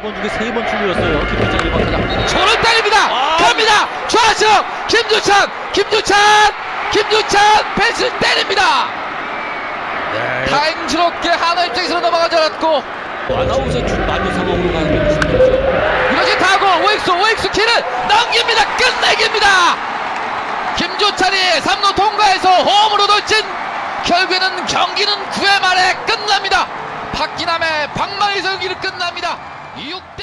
세번 중에 세 번 출루였어요. 김주찬 1번 타자. 아. 저런 땅입니다. 아. 갑니다. 좌석 김주찬, 김주찬, 김주찬 펜스 때립니다. 네. 다행스럽게 하나 입장에서 넘어가지 않았고 아나운서 만루 상황으로 가는 게 무슨 거죠? 이것이 타고 오익수, 오익수 키는 넘깁니다. 끝내깁니다. 김주찬이 3루 통과해서 홈으로 돌진 결국에는 경기는 9회 말에 끝 박기남의 방망이 설기를 끝납니다. 6대